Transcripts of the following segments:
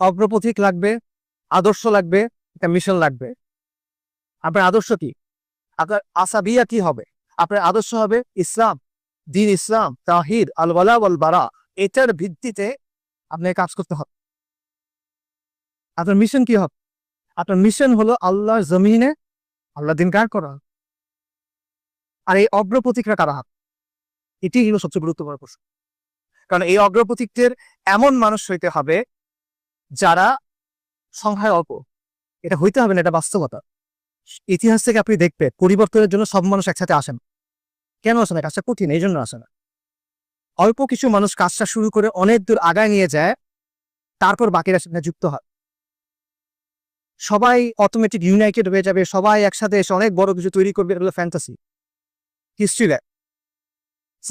অগ্রপথিক লাগবে, আদর্শ লাগবে, একটা মিশন লাগবে। আপনার আদর্শ কি? আপনার আসাবিয়া কি হবে? আপনার আদর্শ হবে ইসলাম, দিন ইসলাম তাহিদ আল ওয়ালা ওয়াল বারা এটার ভিত্তিতে আপনাকে কাজ করতে হবে। আপনার মিশন কি হবে? আপনার মিশন হলো আল্লাহর জমিনে আল্লাহ দিন কার করা। আর এই অগ্রপথিকরা কারা? হবে এটি হলো সবচেয়ে গুরুত্বপূর্ণ প্রশ্ন। কারণ এই অগ্রপথিকদের এমন মানুষ হইতে হবে যারা সংখ্যায় অল্প। এটা হইতে হবে না, এটা বাস্তবতা। ইতিহাস থেকে আপনি দেখবেন, পরিবর্তনের জন্য সব মানুষ একসাথে আসেন কেন আসে না? কাজটা কঠিন এই জন্য আসে না। অল্প কিছু মানুষ কাজটা শুরু করে অনেক দূর আগায় নিয়ে যায়, তারপর বাকিরা সেখানে যুক্ত হয়। সবাই অটোমেটিক ইউনাইটেড হয়ে যাবে, সবাই একসাথে এসে অনেক বড় কিছু তৈরি করবে এগুলো ফ্যান্টাসি হিস্ট্রি ল্যাব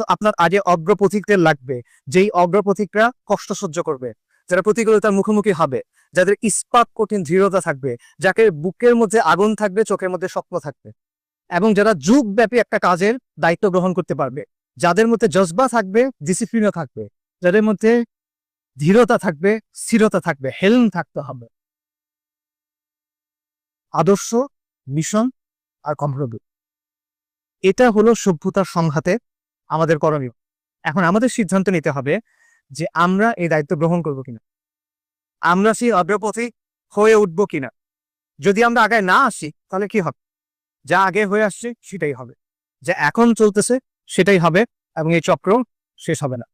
আপনার আগে অগ্রপথিকদের লাগবে, যেই অগ্রপথিকরা কষ্ট সহ্য করবে। যারা প্রতিকূলতার মুখোমুখি হবে, যাদের ইস্পাত কঠিন দৃঢ়তা থাকবে, যাকে বুকের মধ্যে আগুন থাকবে, চোখের মধ্যে স্বপ্ন থাকবে এবং যারা যুগব্যাপী একটা কাজের দায়িত্ব গ্রহণ করতে পারবে, যাদের মধ্যে জজবা থাকবে ডিসিপ্লিনও থাকবে, যাদের মধ্যে ধীরতা থাকবে, স্থিরতা থাকবে হেলম থাকতে হবে। আদর্শ মিশন আর কম্প্রোমিস এটা হলো সভ্যতার সংঘাতে আমাদের করণীয়। এখন আমাদের সিদ্ধান্ত নিতে হবে যে আমরা এই দায়িত্ব গ্রহণ করব কিনা? আমরা সেই অগ্রপথে হয়ে উঠবো কিনা? যদি আমরা আগে না আসি, তাহলে কি হবে? যা আগে হয়ে আসছে, সেটাই হবে। যা এখন চলতেছে, সেটাই হবে এবং এই চক্র শেষ হবে না।